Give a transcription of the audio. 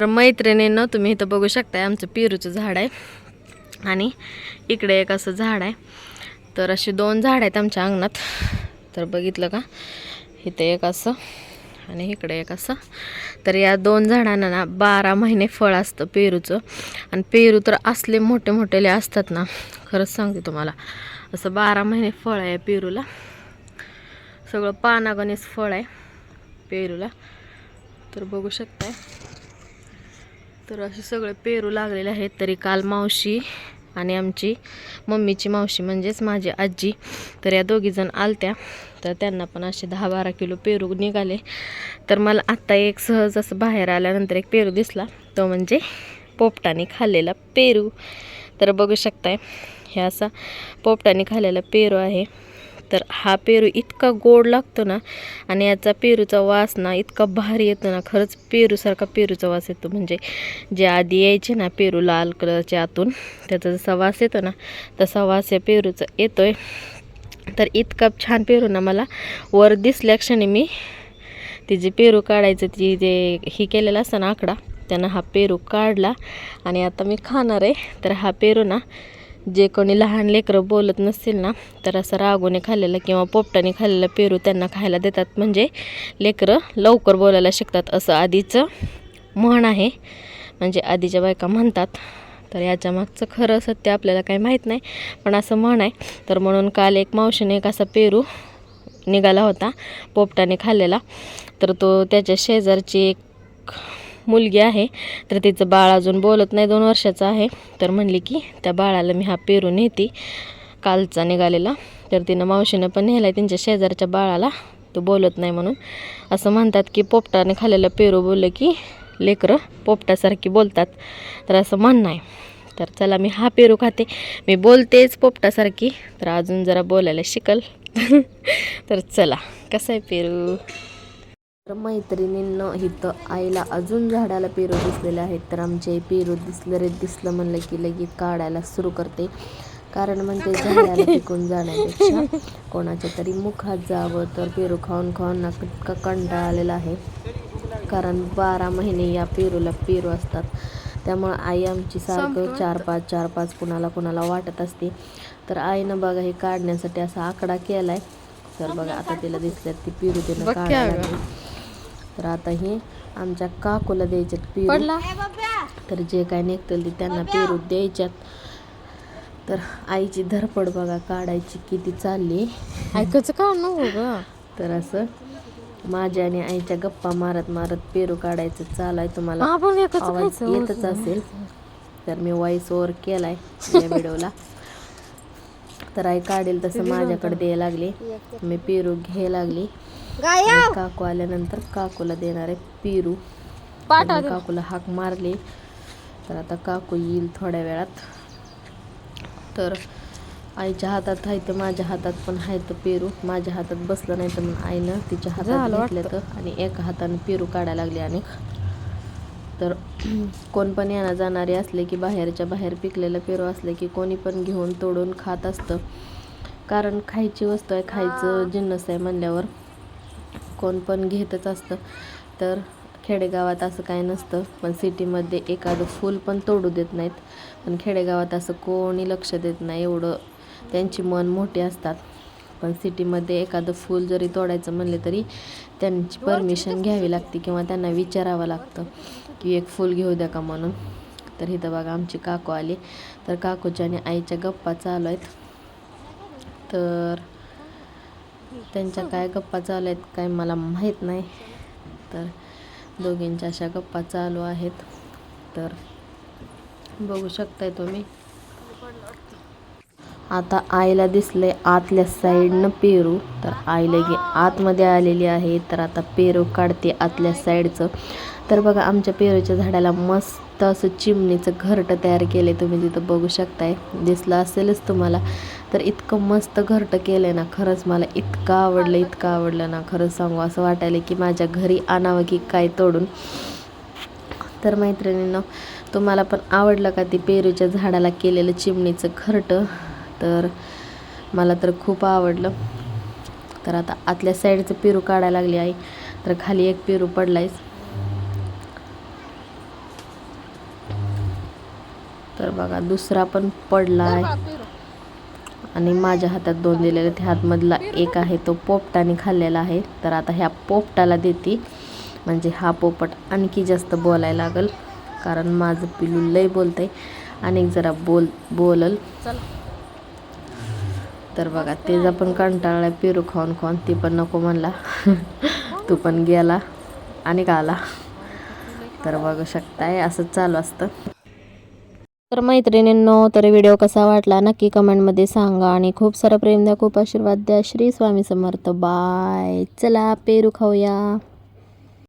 तर मैत्रिणीनं तुम्ही इथं बघू शकताय आमचं पेरूचं झाड आहे. आणि इकडे एक असं झाड आहे. तर अशी दोन झाड आहेत आमच्या अंगणात. तर बघितलं का? इथे एक असं आणि इकडे एक असं. तर या दोन झाडांना ना बारा महिने फळ असतं पेरूचं. आणि पेरू तर असले मोठे मोठेले असतात ना खरंच सांगते तुम्हाला. असं बारा महिने फळ आहे पेरूला. सगळं पानागणीच फळ आहे पेरूला. तर बघू शकताय. तर असे सगळे पेरू लागलेले आहेत तरी काल मावशी आणि आमची मम्मीची मावशी म्हणजेच माझी आजी तर या दोघीजण आलत्या. तर त्यांना पण असे दहा बारा किलो पेरू निघाले. तर मला आत्ता एक सहज असं बाहेर आल्यानंतर एक पेरू दिसला. तो म्हणजे पोपटाने खाल्लेला पेरू. तर बघू शकताय हे असा पोपटाने खाल्लेला पेरू आहे. तर हा पेरू इतका गोड लागतो ना आणि याचा पेरूचा वास ना इतका भारी येतो ना. खरंच पेरूसारखा पेरूचा वास येतो. म्हणजे जे आधी यायचे ना पेरू लाल कलरच्या आतून त्याचा जसा वास येतो ना तसा वास या पेरूचा येतोय. तर इतका छान पेरू ना मला वर दिसल्या क्षणी मी ती जे पेरू काढायचं ती जे ही केलेलं असतं ना आकडा त्यानं हा पेरू काढला आणि आता मी खाणार आहे. तर हा पेरू ना जे कोणी लहान लेकरं बोलत नसतील ना तर असं रागोने खाल्लेलं किंवा पोपटाने खाल्लेलं पेरू त्यांना खायला देतात. म्हणजे लेकरं लवकर बोलायला शिकतात. असं आधीचं म्हण आहे. म्हणजे आधीच्या बायका म्हणतात. तर याच्या मागचं खरं सत्य आपल्याला काही माहीत नाही पण असं म्हण आहे. तर म्हणून काल एक मावशीने एक असा पेरू निघाला होता पोपटाने खाल्लेला. तर तो त्याच्या शेजारची एक मुलगी आहे तर तिचं बाळ अजून बोलत नाही दोन वर्षाचं आहे. तर म्हणली की त्या बाळाला मी हा पेरू नेते. कालचा निघालेला. तर तिनं मावशीनं पण नेला आहे त्यांच्या शेजारच्या बाळाला. तो बोलत नाही म्हणून. असं म्हणतात की पोपटाने खाल्लेलं पेरू बोललं की लेकरं पोपटासारखी बोलतात. तर असं म्हणणं आहे. तर चला मी हा पेरू खाते. मी बोलतेच पोपटासारखी. तर अजून जरा बोलायला शिकल. तर चला कसं आहे पेरू? तर मैत्रिणींनं इथं आईला अजून झाडाला पेरू दिसलेले आहेत. तर आमचे पेरू दिसलं रे दिसलं म्हणलं की लगेच काढायला सुरू करते. कारण म्हणते झाडाला पिकून जाण्यापेक्षा कोणाच्या तरी मुखात जावं तर पेरू खाऊन खाऊन ना इतका कंटाळा आलेला आहे. कारण बारा महिने या पेरूला पेरू असतात. त्यामुळं आई आमची सारखं चार पाच चार पाच कुणाला कुणाला वाटत असते. तर आईनं बघा हे काढण्यासाठी असा आकडा केलाय. तर बघा आता तिला दिसल्यात ती पेरू तिनं काढायला. तर आता हे आमच्या काकूला द्यायच्यात पेरू. तर जे काय निघतील ते त्यांना पेरू द्यायच्यात. तर आईची धरपड बघा काढायची किती चालली. ऐकायचं का ग? तर असं माझ्या आणि आईच्या गप्पा मारत मारत पेरू काढायचं चालू आहे तुम्हाला आवाज येतच असेल. तर मी वॉइस ओव्हर केलाय या व्हिडिओला तर आई काढेल तसं माझ्याकडे द्यायला लागली. मी पेरू घ्यायला लागली. आणि काकू आल्यानंतर काकूला देणार आहे पेरू काकूला हाक मारली. तर आता काकू येईल थोड्या वेळात. तर आईच्या हातात आहे तर माझ्या हातात पण आहे तर पेरू. माझ्या हातात बसलं नाही तर मग आईनं तिच्या हातात घेतलं तर. आणि एका हाताने पेरू काढायला लागली आणि तर कोण पण येणार जाणारे असले की बाहेरच्या बाहेर पिकलेलं पेरू असले की कोणी पण घेऊन तोडून खात असतं. कारण खायची वस्तू आहे खायचं जिन्नस आहे म्हणल्यावर. कोण पण घेतच असतं. तर खेडेगावात असं काय नसतं. पण सिटीमध्ये एखादं फूल पण तोडू देत नाहीत. पण खेडेगावात असं कोणी लक्ष देत नाही. एवढं त्यांची मन मोठी असतात. पण सिटीमध्ये एखादं फूल जरी तोडायचं म्हणले तरी त्यांची परमिशन घ्यावी लागते किंवा त्यांना विचारावं लागतं की एक फूल घेऊ द्या का म्हणून. तर इथं बघा आमची काकू आली. तर काकूच्या आणि आईच्या गप्पा चालू आहेत. तर त्यांच्या काय गप्पा चालू आहेत काय मला माहीत नाही. तर दोघींच्या अशा गप्पा चालू आहेत. तर बघू शकताय तुम्ही. आता आईला दिसले आतल्या साईडनं पेरू. तर आई लगे आतमध्ये आलेली आहे. तर आता पेरू काढते आतल्या साईडचं. तर बघा आमच्या पेरूच्या झाडाला मस्त असं चिमणीचं घरटं तयार केले तुम्ही तिथं बघू शकताय. दिसलं असेलच तुम्हाला. तर इतकं मस्त घरटं केलं आहे ना. खरंच मला इतकं आवडलं इतकं आवडलं ना. खरंच सांगू असं वाटायलं की माझ्या घरी आणावं की काय तोडून. तर मैत्रिणींना तुम्हाला पण आवडलं का ते पेरूच्या झाडाला केलेलं चिमणीचं घरटं? तर मला तर खूप आवडलं. तर आता आतल्या साईडचं पेरू काढायला लागली आई. तर खाली एक पेरू पडलायच. तर बघा दुसरा पण पडला आहे. आणि माझ्या हातात दोन दिलेले ते हातमधला एक आहे तो पोपटाने खाल्लेला आहे. तर आता ह्या पोपटाला देते. म्हणजे हा पोपट आणखी जास्त बोलायला लागल. कारण माझं पिलू लय बोलतंय. आणि जरा बोल बोलल. तर बघा तेजा पण कंटाळला पेरू खाऊन खाऊन ती पण नको म्हणला. तू पण गेला आणि का आला तर बघू शकताय असंच चालू असतं. तर मैत्रिणींनो तर व्हिडिओ कसा वाटला नक्की कमेंटमध्ये सांगा आणि खूप सारा प्रेम द्या खूप आशीर्वाद द्या. श्री स्वामी समर्थ. बाय. चला पेरू खाऊया.